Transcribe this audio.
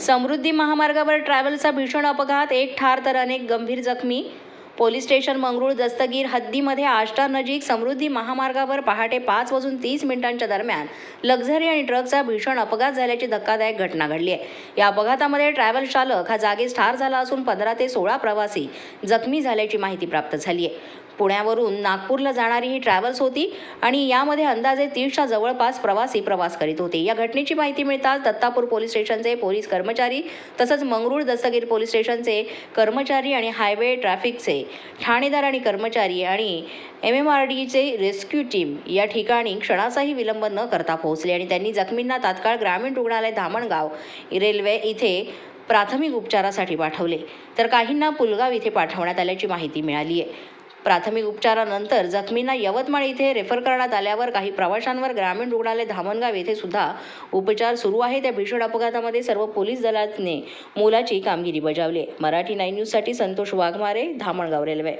समृद्धी महामार्गावर ट्रॅव्हलचा भीषण अपघात एक ठार तर अनेक गंभीर जखमी पोलीस स्टेशन मंगरुळ दस्तगीर हद्दीमध्ये आष्टा नजीक समृद्धी महामार्गावर पहाटे पाच वाजून तीस मिनिटांच्या दरम्यान लक्झरी आणि ट्रकचा भीषण अपघात झाल्याची धक्कादायक घटना घडली आहे. या अपघातामध्ये ट्रॅव्हल चालक हा जागीच ठार झाला असून पंधरा ते सोळा प्रवासी जखमी झाल्याची माहिती प्राप्त झाली आहे. पुण्यावरून नागपूरला जाणारी ही ट्रॅव्हल्स होती आणि यामध्ये अंदाजे तीसच्या जवळपास प्रवासी प्रवास करीत होते. या घटनेची माहिती मिळताच दत्तापूर पोलीस स्टेशनचे पोलीस कर्मचारी तसंच मंगरुळ दस्तगीर पोलीस स्टेशनचे कर्मचारी आणि हायवे ट्रॅफिकचे ठाणेदार आणि कर्मचारी आणि एम एम आर डीचे रेस्क्यू टीम या ठिकाणी क्षणाचाही विलंब न करता पोहोचले आणि त्यांनी जखमींना तात्काळ ग्रामीण रुग्णालय धामणगाव रेल्वे इथे प्राथमिक उपचारासाठी पाठवले. तर काहींना पुलगाव इथे पाठवण्यात आल्याची माहिती मिळाली आहे प्राथमिक उपचारानंतर जखमींना यवतमाळ इथे रेफर करण्यात आल्यावर काही प्रवाशांवर ग्रामीण रुग्णालय धामणगाव येथे सुद्धा उपचार सुरू आहे त्या भीषण अपघातामध्ये सर्व पोलीस दलाने मोलाची कामगिरी बजावली आहे. मराठी नाईन न्यूजसाठी संतोष वाघमारे धामणगाव रेल्वे